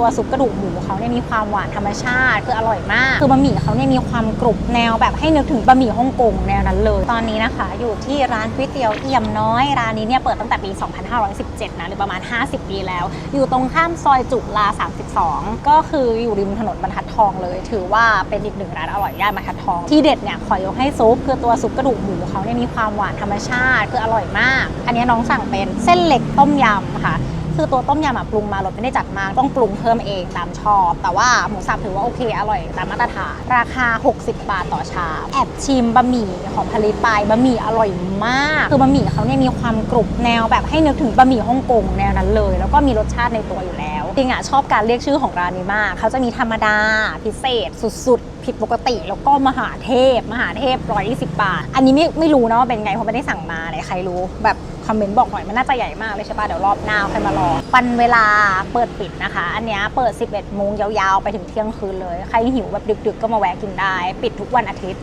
ตัวซุปกระดูกหมูเขาเนี่ยมีความหวานธรรมชาติคืออร่อยมาก คือบะหมี่เขาเนี่ยมีความกรุบแนวแบบให้นึกถึงบะหมี่ฮ่องกงแนวนั้นเลย ตอนนี้นะคะ อยู่ที่ร้านก๋วยเตี๋ยวเอี่ยมน้อย ร้านนี้เนี่ยเปิดตั้งแต่ปี 2517 นะหรือประมาณ 50 ปีแล้ว อยู่ตรงข้ามซอยจุฬา32 ก็คืออยู่ริมถนนบรรทัดทองเลย ถือว่าเป็นอีกหนึ่งร้านอร่อยย่านบรรทัดทอง ที่เด็ดเนี่ยขอยกให้ซุปคือตัวซุปกระดูกหมูเขาเนี่ยมีความหวานธรรมชาติคืออร่อยมาก อันนี้น้องสั่งเป็นเส้นเล็กต้มยำค่ะ คือตัวต้มยำอะปรุงมารสไม่ได้จัดมากต้องปรุงเพิ่มเองตามชอบ แต่ว่าหมูสับถือว่าโอเคอร่อยตามมาตรฐาน ราคา 60 บาทต่อชามแอบชิมบะหมี่ของพลิปายบะหมี่อร่อยมาก คือบะหมี่เขาเนี่ยมีความกรุบแนวแบบให้นึกถึงบะหมี่ฮ่องกงแนวนั้นเลย แล้วก็มีรสชาติในตัวอยู่แล้ว จริงอะชอบการเรียกชื่อของร้านนี้มาก เขาจะมีธรรมดา พิเศษ สุดๆ ผิดปกติ แล้วก็มหาเทพ มหาเทพ120บาท อันนี้ไม่ไม่รู้เนาะเป็นไงเพราะไม่ได้สั่งมาไหนใครรู้ แบบคอมเมนต์บอกหน่อยมันน่าจะใหญ่มากเลยใช่ปะเดี๋ยวรอบหน้าค่อยมาลองปันเวลาเปิดปิดนะคะ อันเนี้ยเปิด 11โมงยาวๆ ไปถึงเที่ยงคืนเลย ใครหิวแบบดึกๆ ก็มาแวะกินได้ ปิดทุกวันอาทิตย์